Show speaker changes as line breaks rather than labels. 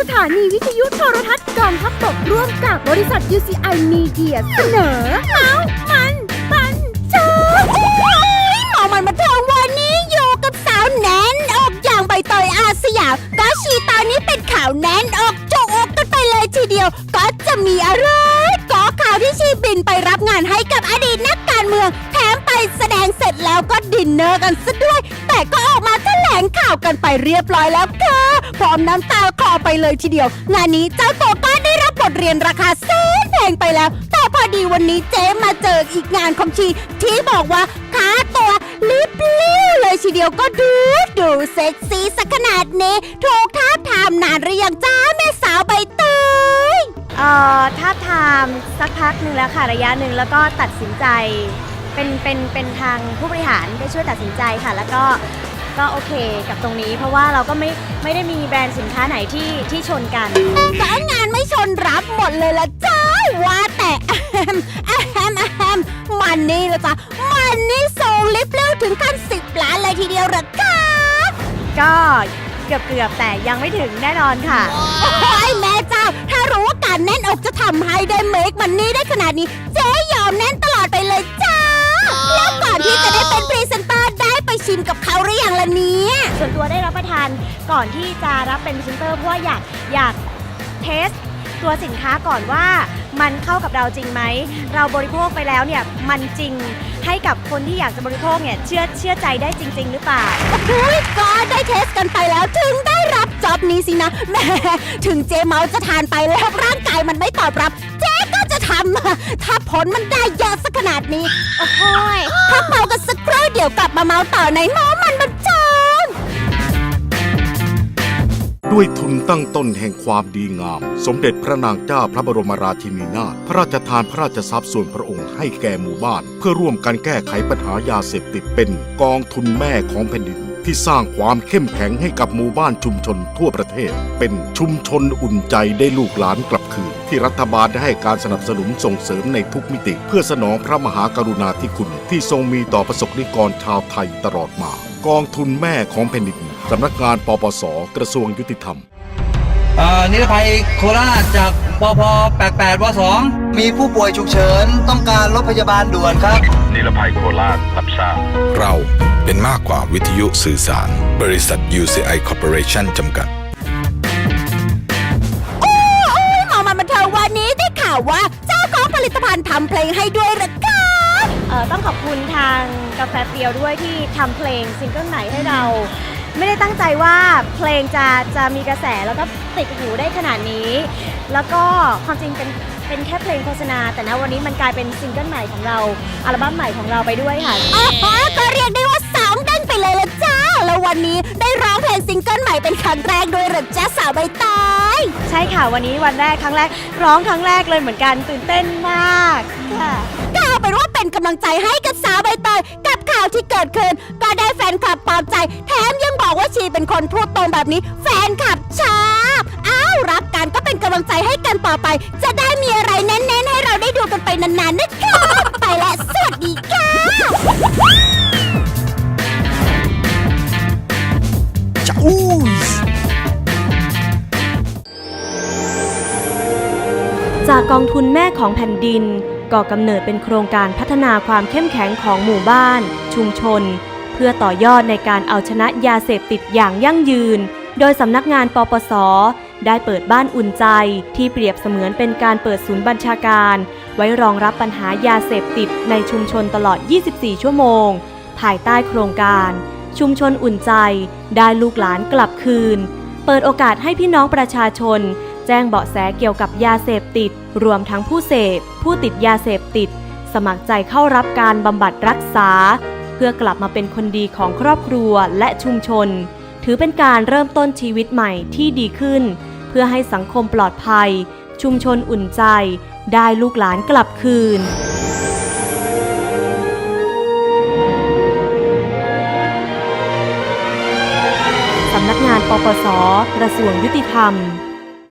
สถานีวิทยุโทรทัศน์กองทัพบกร่วมกับบริษัท UCI Media เสนอเมาส์มันปันเชิง
หมอมันมาเทิงวันนี้อยู่กับสาวแน่นอกอย่างใบเตยอาสยามก็ชีตอนนี้เป็นข่าวแน่นอกจุกอกกันไปเลยทีเดียว ก็จะมีอะไรก็ข่าวที่ชีบินไปรับงานให้กับอดีตนักการเมือง แถมไปแสดงเสร็จแล้วก็ดินเนอร์กันซะด้วย แต่ก็ออกมาแถล กันไปเรียบร้อยแล้วค่ะ พร้อมน้ำตาคลอไปเลยทีเดียว งานนี้เจ้าตัวก็ได้รับบทเรียนราคาแสนแพงไปแล้ว แต่พอดีวันนี้เจ๊มาเจออีกงานของชีที่บอกว่าค่าตัวลิบลิ้วเลยทีเดียวก็ดูดูเซ็กซี่สักขนาดนี้ถูกท้าทามนานหรือยังจ้าแม่สาวใบเตย
เอ่อถ้าทามสักพักหนึ่งแล้วค่ะระยะหนึ่งแล้วก็ตัดสินใจเป็นเป็นเป็นทางผู้บริหารได้ช่วยตัดสินใจค่ะ แล้วก็ ก็โอเคกับตรงนี้ เพราะว่าเราก็ไม่ไม่ได้มีแบรนด์สินค้าไหนที่ที่ชนกัน
ก็งานไม่ชนรับหมดเลยละจ้าว่าแต่อะแฮมอะแฮมอะแฮมมันนี่ละจ้ามันนี่ส่งลิฟต์เร็วถึงขั้นสิบล้านเลยทีเดียวเหรอคะ
ก็เกือบเกือบๆแต่ยังไม่ถึงแน่นอนค่ะ
โอ้ยแม่เจ้า ถ้ารู้ว่าการแน่นอกจะทำให้ได้เมคมันนี่ได้ขนาดนี้ เจ๊ยอมแน่นตลอดไปเลยจ้า แล้วก่อนที่จะได้เป็นพรีเซนเตอร์ได้ไป ชิมกับเขาหรือยังล่ะเนี่ย
ส่วนตัวได้รับประทานก่อนที่จะรับเป็นพรีเซนเตอร์เพราะว่าอยากอยากเทสตัวสินค้าก่อนว่ามันเข้ากับเราจริงไหม เราบริโภคไปแล้วเนี่ยมันจริงให้กับคนที่อยากจะบริโภคเนี่ยเชื่อเชื่อใจได้จริง ๆ หรือเปล่า
อุ๊ยก็ได้เทสกันไปแล้วถึงได้รับจ็อบนี้สินะแหม่ถึงเจเมาจะทานไปแล้วร่างกายมันไม่ตอบรับ เจ๊ ก็จะทำถ้าผลมันได้เยอะสักขนาดนี้ โอ้โหยพักเมากันสักครู่เดี๋ยวกลับมาเมาต่อในเมามันบันเทิง
ด้วยทุนตั้งต้นแห่งความดีงาม สมเด็จพระนางเจ้าพระบรมราชินีนาถพระราชทานพระราชทรัพย์ส่วนพระองค์ให้แก่หมู่บ้าน เพื่อร่วมกันแก้ไขปัญหายาเสพติดเป็นกองทุนแม่ของแผ่นดิน ที่สร้างความเข้มแข็งให้กับหมู่บ้านชุมชนทั่วประเทศ เป็นชุมชนอุ่นใจได้ลูกหลานกลับคืน ที่รัฐบาลได้ให้การสนับสนุนส่งเสริมในทุกมิติ เพื่อสนองพระมหากรุณาธิคุณ ที่ทรงมีต่อประสบนิกรชาวไทยตลอดมา กองทุนแม่ของแผ่นดินสำนักงานปปส กระทรวงยุติธรรม
เอ่อนิรภัยโคราชจากปพ88ว2
มีผู้ป่วยฉุกเฉิน ต้องการรถพยาบาลด่วนครับ
นิรภัยโคราชรับทราบ
เรา เป็นมากกว่าวิทยุสื่อสาร บริษัท UCI Corporation จำกัด
โอ้ยหมอมาบันเทิงวันนี้ได้ข่าวว่าเจ้าของผลิตภัณฑ์ทำเพลงให้ด้วยเหรอคะ
เอ่อต้องขอบคุณทางกาแฟเปียวด้วยที่ทำเพลงซิงเกิลใหม่ให้เรา ไม่ได้ตั้งใจว่าเพลงจะจะมีกระแสแล้วก็ติดหูได้ขนาดนี้ แล้วก็ความจริงเป็นเป็นแค่เพลงโฆษณา แต่ณวันนี้มันกลายเป็นซิงเกิลใหม่ของเราอัลบั้มใหม่ของเราไปด้วยค่ะ
โอ้โหก็เรียกได้ว่าสองเด้ง ไปเลยละจ้า แล้ววันนี้ได้ร้องเพลงซิงเกิลใหม่เป็นครั้งแรกด้วยเหรอจ้าสาวใบเตย
ใช่ค่ะวันนี้วันแรกครั้งแรก ร้องครั้งแรกเลยเหมือนกันตื่นเต้นมากค่ะ
ก็เอาเป็นว่าเป็นกำลังใจให้กับสาวใบเตยกับข่าวที่เกิดขึ้น ก็ได้แฟนคลับปลอบใจ แถมยังบอกว่าชีเป็นคนพูดตรงแบบนี้ แฟนคลับชอบอ้าวรักกันก็เป็นกำลังใจให้กันต่อไป จะได้มีอะไรแน่นๆให้เราได้ดูกันไปนานๆนะคะไปและ
กองทุนแม่ของแผ่นดิน ก่อกำเนิดเป็นโครงการพัฒนาความเข้มแข็งของหมู่บ้าน ชุมชน เพื่อต่อยอดในการเอาชนะยาเสพติดอย่างยั่งยืน โดยสำนักงานปปส ได้เปิดบ้านอุ่นใจที่เปรียบเสมือนเป็นการเปิดศูนย์บัญชาการ ไว้รองรับปัญหายาเสพติดในชุมชนตลอด 24 ชั่วโมง ภายใต้โครงการ ชุมชนอุ่นใจ ได้ลูกหลานกลับคืน เปิดโอกาสให้พี่น้องประชาชน แจ้งเบาะแสเกี่ยวกับยาเสพติด รวมทั้งผู้เสพ ผู้ติดยาเสพติด สมัครใจเข้ารับการบำบัดรักษา เพื่อกลับมาเป็นคนดีของครอบครัวและชุมชน ถือเป็นการเริ่มต้นชีวิตใหม่ที่ดีขึ้น เพื่อให้สังคมปลอดภัย ชุมชนอุ่นใจ ได้ลูกหลานกลับคืนสำนักงานปปสกระทรวงยุติธรรม